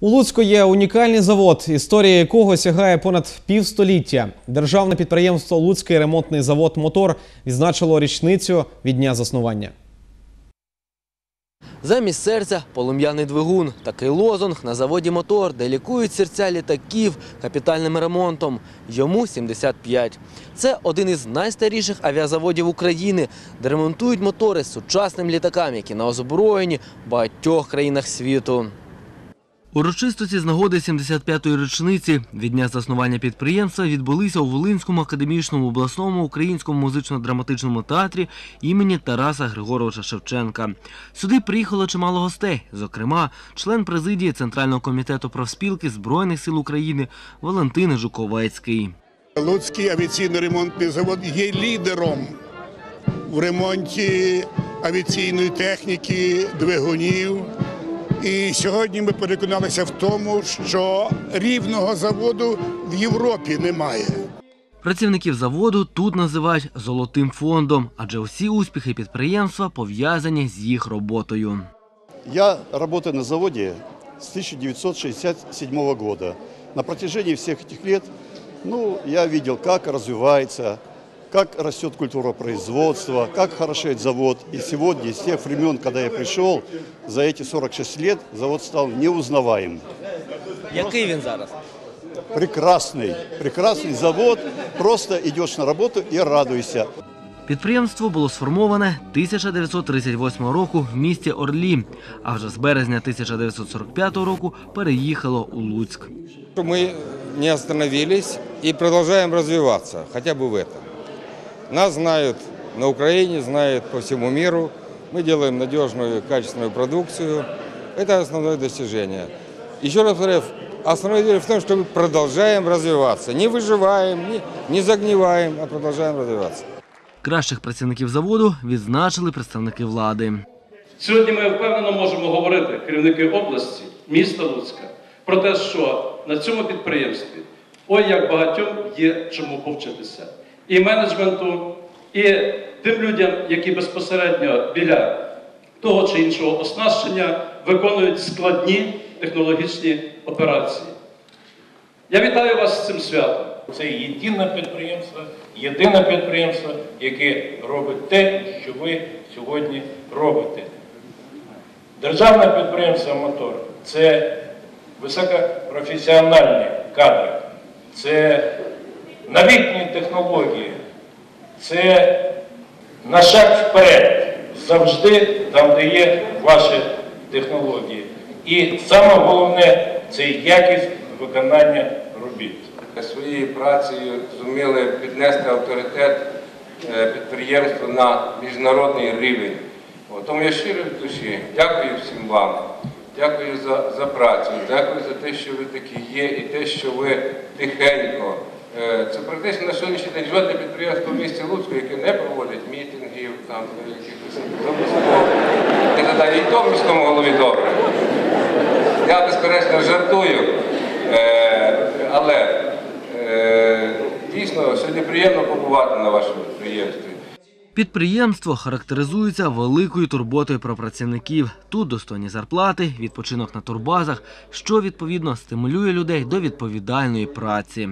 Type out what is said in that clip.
У Луцьку є унікальний завод, історія якого сягає понад півстоліття. Державне підприємство Луцький ремонтний завод Мотор відзначило річницю від дня заснування. Замість серця полум'яний двигун. Такий лозунг на заводі мотор, де лікують серця літаків капітальним ремонтом. Йому 75. Це один із найстаріших авіазаводів України, де ремонтують мотори сучасним літакам, які на озброєнні в багатьох країнах світу. Урочистості з нагоди 75-ї річниці від дня заснування підприємства відбулися у Волинському академічному обласному українському музично-драматичному театрі імені Тараса Григоровича Шевченка. Сюди приїхало чимало гостей, зокрема, член президії Центрального комітету профспілки Збройних сил України Валентин Жуковецький. Луцький авіаційно-ремонтний завод є лідером в ремонті авіаційної техніки, двигунів. І сьогодні ми переконалися в тому, що рівного заводу в Європі немає. Працівників заводу тут називають золотим фондом, адже усі успіхи підприємства пов'язані з їх роботою. Я работаю на заводе с 1967 года. На протяжении всех этих лет ну, я видел, как развивается, как растет культура производства, как хорошеет завод. И сегодня, с тех времен, когда я пришел, за эти 46 лет завод стал неузнаваем. Який він зараз? Прекрасный, прекрасный завод. Просто идешь на работу и радуйся. Підприємство було сформоване 1938 року в місті Орлі, а вже з березня 1945 року переїхало у Луцьк. Мы не остановились и продолжаем развиваться, хотя бы в этом. Нас знают на Украине, знают по всему миру. Мы делаем надежную, качественную продукцию. Это основное достижение. Еще раз повторяю, основное дело в том, что мы продолжаем развиваться. Не выживаем, не, не загниваем, а продолжаем развиваться. Кращих працівників заводу відзначили представники влади. Сьогодні ми впевнено можемо говорити, керівники області, міста Луцька, про те, що на цьому підприємстві ой як багатьом є чому повчитися. І менеджменту, і тим людям, які безпосередньо біля того чи іншого оснащення виконують складні технологічні операції. Я вітаю вас з цим святом. Це єдине підприємство, єдине підприємство, яке робить те, що ви сьогодні робите. Державне підприємство Мотор це високопрофесіональні кадри, це новітні технології, це на шаг вперед, завжди там, де є ваші технології. І саме головне це якість виконання робіт. своєю працею зуміли піднести авторитет е, підприємства на міжнародний рівень. Тому я щиро від душі дякую всім вам, дякую за, за працю, дякую за те, що ви такі є, і те, що ви тихенько. Е, Це практично на сьогоднішній день жодне підприємство в місті Луцьку, яке не проводить мітингів, там якихось і так далі. І то в міському голові добре. Я безперечно жартую, е, але е, дійсно сьогодні приємно побувати на вашому підприємстві. Підприємство характеризується великою турботою про працівників. Тут достойні зарплати, відпочинок на турбазах, що відповідно стимулює людей до відповідальної праці.